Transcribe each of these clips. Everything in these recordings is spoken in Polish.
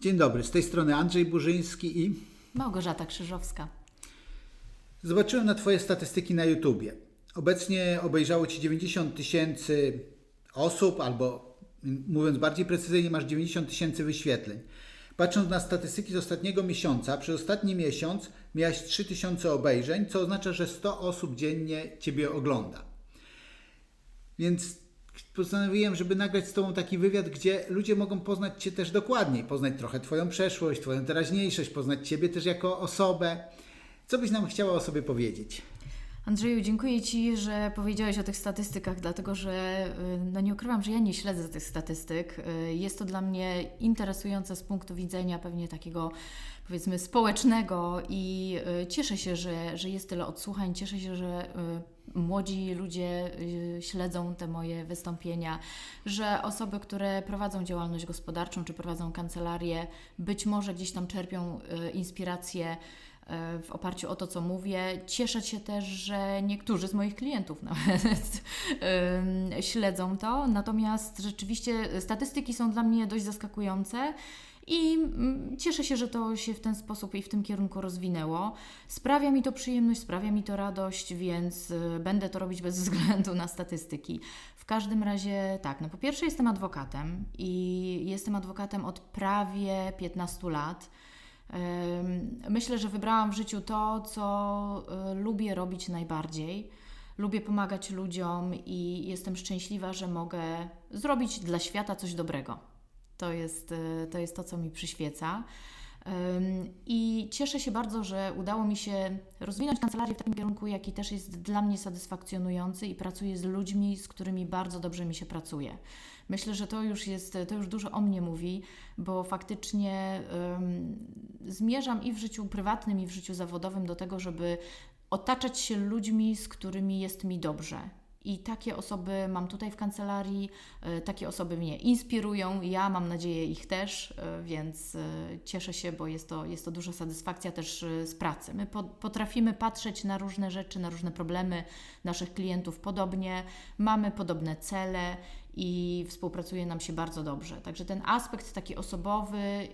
Dzień dobry, z tej strony Andrzej Burzyński i Małgorzata Krzyżowska. zobaczyłem na Twoje statystyki na YouTubie. Obecnie obejrzało Ci 90 tysięcy osób, albo mówiąc bardziej precyzyjnie, masz 90 tysięcy wyświetleń. Patrząc na statystyki z ostatniego miesiąca, przez ostatni miesiąc miałaś 3 tysiące obejrzeń, co oznacza, że 100 osób dziennie Ciebie ogląda. Więc postanowiłem, żeby nagrać z Tobą taki wywiad, gdzie ludzie mogą poznać Cię też dokładniej, poznać trochę Twoją przeszłość, Twoją teraźniejszość, poznać Ciebie też jako osobę. Co byś nam chciała o sobie powiedzieć? Andrzeju, dziękuję Ci, że powiedziałeś o tych statystykach, dlatego że y, no nie ukrywam, że ja nie śledzę tych statystyk. Y, Jest to dla mnie interesujące z punktu widzenia pewnie takiego powiedzmy społecznego i y, cieszę się, że, że jest tyle odsłuchań, cieszę się, że młodzi ludzie y, śledzą te moje wystąpienia, że osoby, które prowadzą działalność gospodarczą czy prowadzą kancelarię, być może gdzieś tam czerpią y, inspirację e, w oparciu o to, co mówię. Cieszę się też, że niektórzy z moich klientów nawet śledzą to. Natomiast rzeczywiście statystyki są dla mnie dość zaskakujące. I mm, cieszę się, że to się w ten sposób i w tym kierunku rozwinęło. Sprawia mi to przyjemność, sprawia mi to radość, więc y, będę to robić bez względu na statystyki. W każdym razie tak, no po pierwsze jestem adwokatem i jestem adwokatem od prawie 15 lat. Myślę, że wybrałam w życiu to, co y, lubię robić najbardziej. Lubię pomagać ludziom i jestem szczęśliwa, że mogę zrobić dla świata coś dobrego. To jest y, to, jest to co mi przyświeca. I cieszę się bardzo, że udało mi się rozwinąć kancelarię w takim kierunku, jaki też jest dla mnie satysfakcjonujący i pracuję z ludźmi, z którymi bardzo dobrze mi się pracuje. Myślę, że to już jest, to już dużo o mnie mówi, bo faktycznie ym, zmierzam i w życiu prywatnym, i w życiu zawodowym do tego, żeby otaczać się ludźmi, z którymi jest mi dobrze. I takie osoby mam tutaj w kancelarii, e, takie osoby mnie inspirują, ja mam nadzieję ich też, e, więc e, cieszę się, bo jest to, jest to duża satysfakcja też z pracy. My po, potrafimy patrzeć na różne rzeczy, na różne problemy naszych klientów podobnie, mamy podobne cele i współpracuje nam się bardzo dobrze. Także ten aspekt taki osobowy,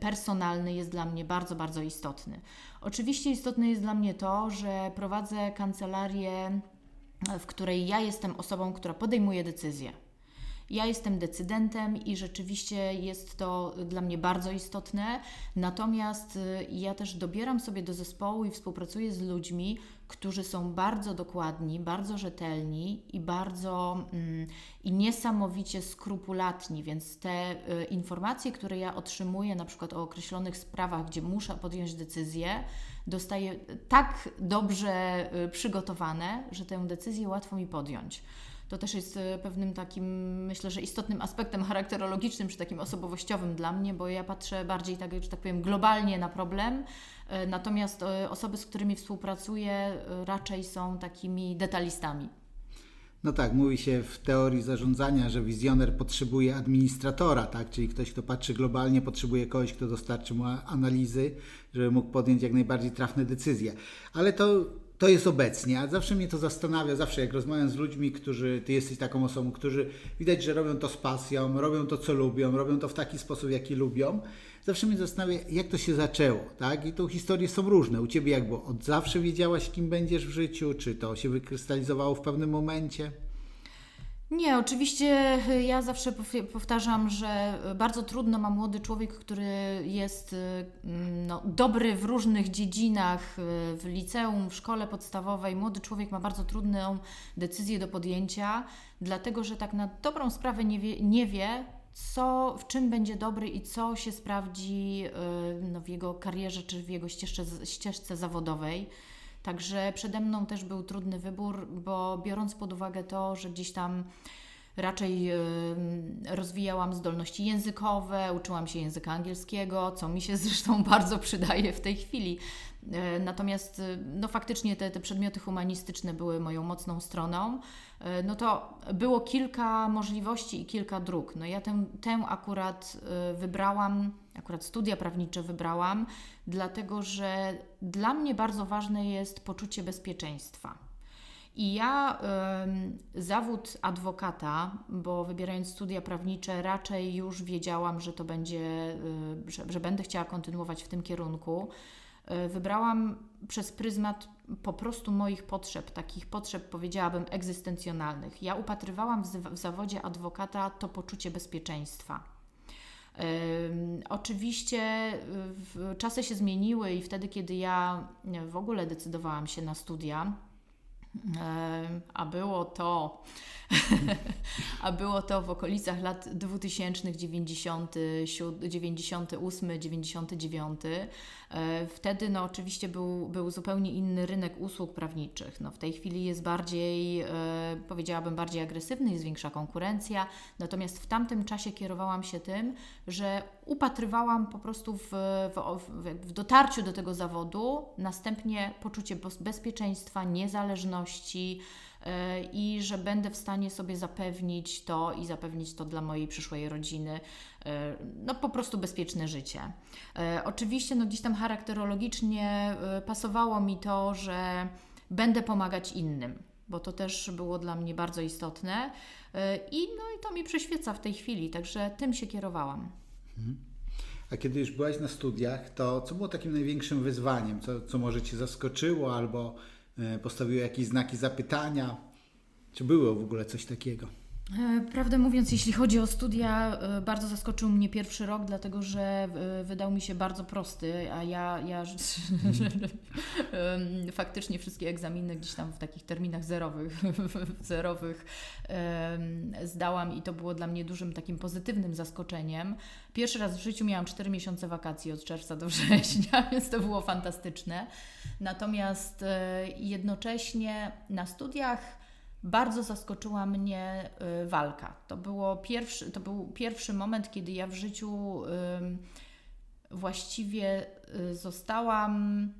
personalny jest dla mnie bardzo, bardzo istotny. Oczywiście istotne jest dla mnie to, że prowadzę kancelarię w której ja jestem osobą, która podejmuje decyzje. Ja jestem decydentem i rzeczywiście jest to dla mnie bardzo istotne. Natomiast y, ja też dobieram sobie do zespołu i współpracuję z ludźmi, którzy są bardzo dokładni, bardzo rzetelni i bardzo mm, i niesamowicie skrupulatni, więc te y, informacje, które ja otrzymuję na przykład o określonych sprawach, gdzie muszę podjąć decyzję, dostaję tak dobrze y, przygotowane, że tę decyzję łatwo mi podjąć. To też jest y, pewnym takim, myślę, że istotnym aspektem charakterologicznym czy takim osobowościowym dla mnie, bo ja patrzę bardziej, tak, że tak powiem, globalnie na problem, y, natomiast y, osoby, z którymi współpracuję, raczej są takimi detalistami. No tak, mówi się w teorii zarządzania, że wizjoner potrzebuje administratora, tak? Czyli ktoś, kto patrzy globalnie, potrzebuje kogoś, kto dostarczy mu analizy, żeby mógł podjąć jak najbardziej trafne decyzje. Ale to, to jest obecnie, a zawsze mnie to zastanawia, zawsze jak rozmawiam z ludźmi, którzy, ty jesteś taką osobą, którzy widać, że robią to z pasją, robią to, co lubią, robią to w taki sposób, jaki lubią. Zawsze mnie zastanawia, jak to się zaczęło, tak? I tu historie są różne. U Ciebie jak było? Od zawsze wiedziałaś, kim będziesz w życiu? Czy to się wykrystalizowało w pewnym momencie? Nie, oczywiście y, ja zawsze pow- powtarzam, że y, bardzo trudno ma młody człowiek, który jest y, mm, no, dobry w różnych dziedzinach, w liceum, w szkole podstawowej. Młody człowiek ma bardzo trudną decyzję do podjęcia, dlatego że tak na dobrą sprawę nie wie, nie wie co, w czym będzie dobry i co się sprawdzi no, w jego karierze czy w jego ścieżce, ścieżce zawodowej. Także przede mną też był trudny wybór, bo biorąc pod uwagę to, że gdzieś tam raczej rozwijałam zdolności językowe, uczyłam się języka angielskiego, co mi się zresztą bardzo przydaje w tej chwili. E, Natomiast y, no faktycznie te, te przedmioty humanistyczne były moją mocną stroną. E, No to było kilka możliwości i kilka dróg. No ja tę, tę akurat wybrałam, akurat studia prawnicze wybrałam, dlatego że dla mnie bardzo ważne jest poczucie bezpieczeństwa. I ja em, zawód adwokata, bo wybierając studia prawnicze, raczej już wiedziałam, że to będzie, y, że, że będę chciała kontynuować w tym kierunku. Y, Wybrałam przez pryzmat po prostu moich potrzeb, takich potrzeb powiedziałabym egzystencjonalnych. Ja upatrywałam w, w zawodzie adwokata to poczucie bezpieczeństwa. Oczywiście czasy się zmieniły i wtedy, kiedy ja w ogóle decydowałam się na studia, a było to, a było to w okolicach lat 2000, 97, 98, 99. E, Wtedy no, oczywiście był, był zupełnie inny rynek usług prawniczych. No, w tej chwili jest bardziej, e, powiedziałabym, bardziej agresywny, jest większa konkurencja. Natomiast w tamtym czasie kierowałam się tym, że upatrywałam po prostu w, w, w, dotarciu do tego zawodu, następnie poczucie bezpieczeństwa, niezależności e, i że będę w stanie sobie zapewnić to i zapewnić to dla mojej przyszłej rodziny, e, no po prostu bezpieczne życie. E, Oczywiście no gdzieś tam charakterologicznie pasowało mi to, że będę pomagać innym, bo to też było dla mnie bardzo istotne i no i to mi przyświeca w tej chwili, także tym się kierowałam. A kiedy już byłaś na studiach, to co było takim największym wyzwaniem? Co, co może Cię zaskoczyło albo e, postawiło jakieś znaki zapytania? Czy było w ogóle coś takiego? E, Prawdę mówiąc, jeśli chodzi o studia, e, bardzo zaskoczył mnie pierwszy rok, dlatego że e, wydał mi się bardzo prosty, a ja, ja faktycznie wszystkie egzaminy gdzieś tam w takich terminach zerowych, zerowych zdałam i to było dla mnie dużym takim pozytywnym zaskoczeniem. Pierwszy raz w życiu miałam 4 miesiące wakacji od czerwca do września, więc to było fantastyczne. Natomiast jednocześnie na studiach bardzo zaskoczyła mnie y, walka. To, było pierwszy, to był pierwszy moment, kiedy ja w życiu właściwie y, zostałam,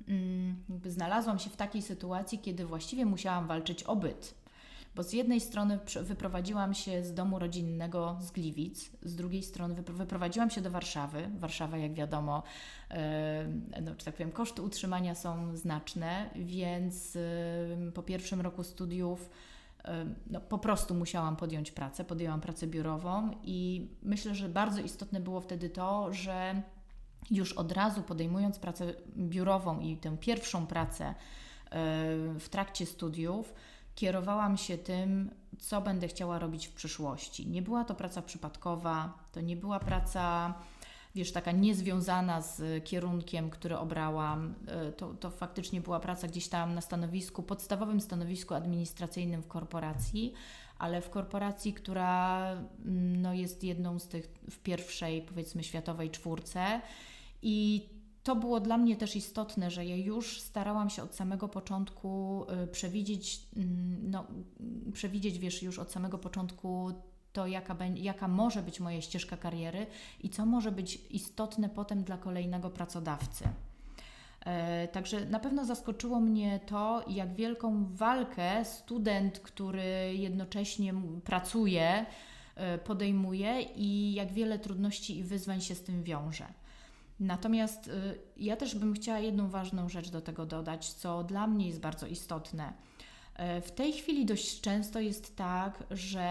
ym, jakby znalazłam się w takiej sytuacji, kiedy właściwie musiałam walczyć o byt. Bo z jednej strony wyprowadziłam się z domu rodzinnego z Gliwic, z drugiej strony wypro- wyprowadziłam się do Warszawy. Warszawa, jak wiadomo, no, czy tak powiem, koszty utrzymania są znaczne, więc po pierwszym roku studiów no, po prostu musiałam podjąć pracę, podjęłam pracę biurową i myślę, że bardzo istotne było wtedy to, że już od razu podejmując pracę biurową i tę pierwszą pracę e, w trakcie studiów, kierowałam się tym, co będę chciała robić w przyszłości. Nie była to praca przypadkowa, to nie była praca, wiesz, taka niezwiązana z kierunkiem, który obrałam. E, To, to faktycznie była praca gdzieś tam na stanowisku, podstawowym stanowisku administracyjnym w korporacji, ale w korporacji, która mm, no, jest jedną z tych w pierwszej, powiedzmy, światowej czwórce. I to było dla mnie też istotne, że ja już starałam się od samego początku y, przewidzieć, mm, no, przewidzieć, wiesz, już od samego początku to, jaka, jaka może być moja ścieżka kariery i co może być istotne potem dla kolejnego pracodawcy. E, Także na pewno zaskoczyło mnie to, jak wielką walkę student, który jednocześnie pracuje, e, podejmuje i jak wiele trudności i wyzwań się z tym wiąże. Natomiast y, ja też bym chciała jedną ważną rzecz do tego dodać, co dla mnie jest bardzo istotne. E, W tej chwili dość często jest tak, że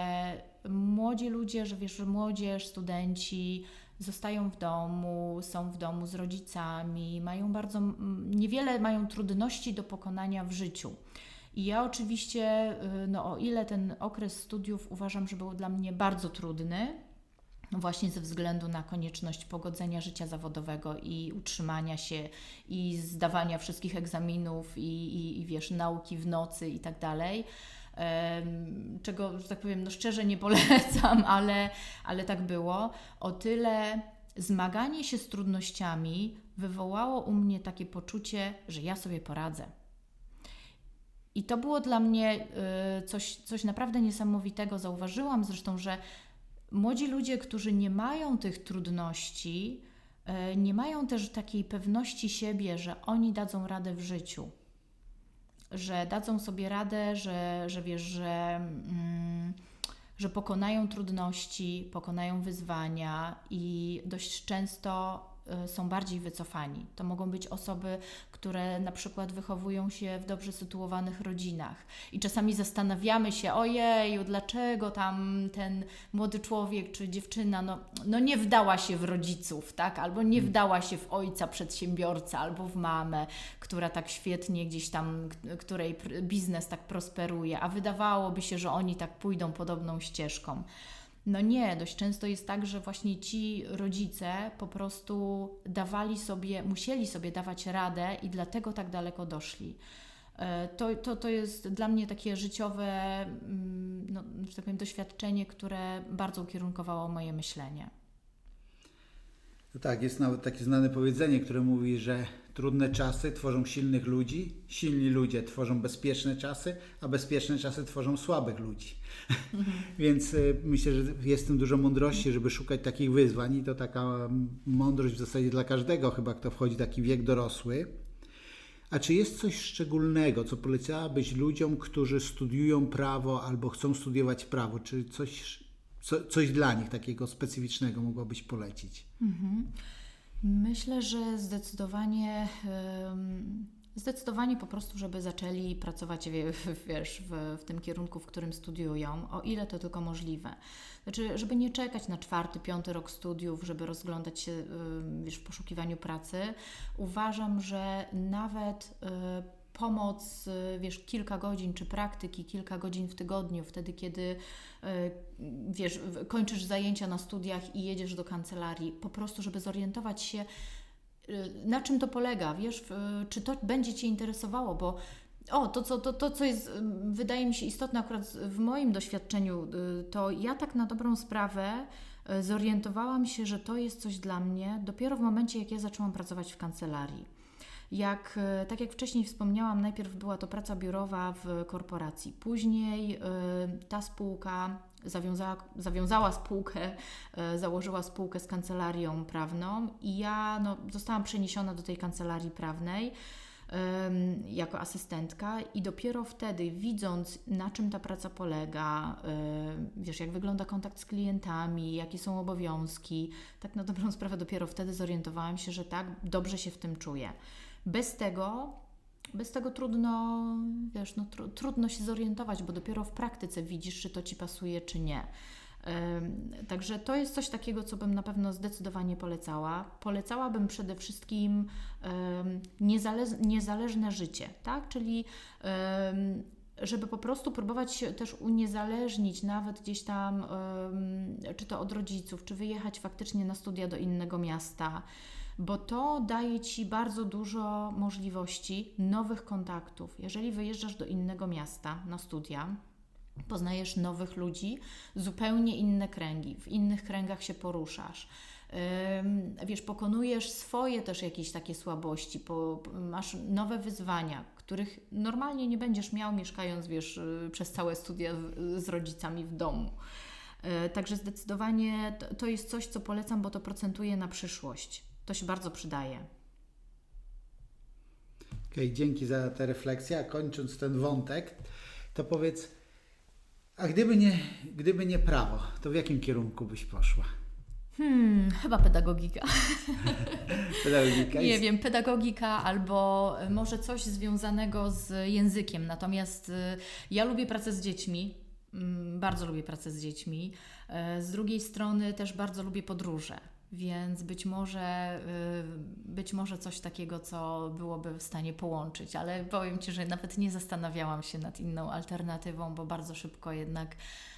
młodzi ludzie, że wiesz, że młodzież, studenci zostają w domu, są w domu z rodzicami, mają bardzo niewiele mają trudności do pokonania w życiu. I ja oczywiście, y, no o ile ten okres studiów uważam, że był dla mnie bardzo trudny, właśnie ze względu na konieczność pogodzenia życia zawodowego i utrzymania się i zdawania wszystkich egzaminów i, i, i wiesz, nauki w nocy i tak dalej. Czego, że tak powiem, no szczerze nie polecam, ale, ale tak było. O tyle zmaganie się z trudnościami wywołało u mnie takie poczucie, że ja sobie poradzę. I to było dla mnie y, coś, coś naprawdę niesamowitego. Zauważyłam zresztą, że młodzi ludzie, którzy nie mają tych trudności, e, nie mają też takiej pewności siebie, że oni dadzą radę w życiu. Że dadzą sobie radę, że, że wiesz, że, mm, że pokonają trudności, pokonają wyzwania i dość często są bardziej wycofani. To mogą być osoby, które na przykład wychowują się w dobrze sytuowanych rodzinach i czasami zastanawiamy się, ojeju, dlaczego tam ten młody człowiek czy dziewczyna no, no nie wdała się w rodziców, tak? Albo nie wdała się w ojca przedsiębiorcę, albo w mamę, która tak świetnie gdzieś tam, której biznes tak prosperuje, a wydawałoby się, że oni tak pójdą podobną ścieżką. No nie, dość często jest tak, że właśnie ci rodzice po prostu dawali sobie, musieli sobie dawać radę i dlatego tak daleko doszli. E, To, to, to jest dla mnie takie życiowe, mm, no, tak powiem, doświadczenie, które bardzo ukierunkowało moje myślenie. No tak, jest nawet takie znane powiedzenie, które mówi, że trudne czasy tworzą silnych ludzi, silni ludzie tworzą bezpieczne czasy, a bezpieczne czasy tworzą słabych ludzi. Więc y, myślę, że jest w tym dużo mądrości, żeby szukać takich wyzwań i to taka mm, mądrość w zasadzie dla każdego chyba, kto wchodzi w taki wiek dorosły. A czy jest coś szczególnego, co polecałabyś ludziom, którzy studiują prawo albo chcą studiować prawo? Czy coś, co, coś dla nich takiego specyficznego mogłabyś polecić? Myślę, że zdecydowanie, zdecydowanie po prostu, żeby zaczęli pracować wie- wiesz, w, w tym kierunku, w którym studiują, o ile to tylko możliwe. Znaczy, żeby nie czekać na czwarty, piąty rok studiów, żeby rozglądać się wiesz, w poszukiwaniu pracy. Uważam, że nawet e, pomoc, e, wiesz, kilka godzin czy praktyki, kilka godzin w tygodniu, wtedy kiedy e, wiesz, kończysz zajęcia na studiach i jedziesz do kancelarii, po prostu, żeby zorientować się, y, na czym to polega, wiesz, czy to będzie Cię interesowało, bo o, to co, to, to, co jest, wydaje mi się istotne akurat w moim doświadczeniu, y, to ja tak na dobrą sprawę y, zorientowałam się, że to jest coś dla mnie dopiero w momencie, jak ja zaczęłam pracować w kancelarii. Jak, e, tak jak wcześniej wspomniałam, najpierw była to praca biurowa w korporacji. Później e, ta spółka zawiązała, zawiązała spółkę, e, założyła spółkę z kancelarią prawną i ja no, zostałam przeniesiona do tej kancelarii prawnej jako asystentka i dopiero wtedy, widząc na czym ta praca polega, wiesz, jak wygląda kontakt z klientami, jakie są obowiązki, tak na dobrą sprawę dopiero wtedy zorientowałam się, że tak, dobrze się w tym czuję. Bez tego, bez tego trudno, wiesz, no, tru, trudno się zorientować, bo dopiero w praktyce widzisz, czy to Ci pasuje, czy nie. Także to jest coś takiego, co bym na pewno zdecydowanie polecała. Polecałabym przede wszystkim niezale- niezależne życie, tak? Czyli żeby po prostu próbować się też uniezależnić, nawet gdzieś tam, czy to od rodziców, czy wyjechać faktycznie na studia do innego miasta, bo to daje Ci bardzo dużo możliwości, nowych kontaktów. Jeżeli wyjeżdżasz do innego miasta na studia, poznajesz nowych ludzi, zupełnie inne kręgi, w innych kręgach się poruszasz. Wiesz, pokonujesz swoje też jakieś takie słabości, po, masz nowe wyzwania, których normalnie nie będziesz miał mieszkając, wiesz, y, przez całe studia z, z rodzicami w domu. Y, Także zdecydowanie to, to jest coś, co polecam, bo to procentuje na przyszłość. To się bardzo przydaje. Okej, dzięki za tę refleksję. A kończąc ten wątek, to powiedz, a gdyby nie, gdyby nie prawo, to w jakim kierunku byś poszła? Hmm, chyba pedagogika. Pedagogika? Nie jest- wiem, pedagogika albo y, może coś związanego z językiem. Natomiast y, ja lubię pracę z dziećmi. mm, Bardzo lubię pracę z dziećmi. E, Z drugiej strony też bardzo lubię podróże. Więc być może, y, być może coś takiego, co byłoby w stanie połączyć, ale powiem Ci, że nawet nie zastanawiałam się nad inną alternatywą, bo bardzo szybko jednak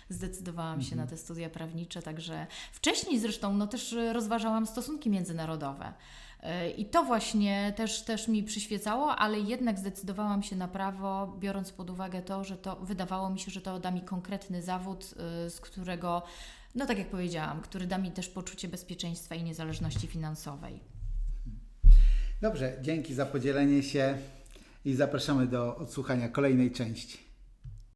zdecydowałam się na te studia prawnicze, także wcześniej zresztą no, też rozważałam stosunki międzynarodowe. Y, I to właśnie też, też mi przyświecało, ale jednak zdecydowałam się na prawo, biorąc pod uwagę to, że to wydawało mi się, że to da mi konkretny zawód, y, z którego, no tak jak powiedziałam, który da mi też poczucie bezpieczeństwa i niezależności finansowej. Dobrze, dzięki za podzielenie się i zapraszamy do odsłuchania kolejnej części.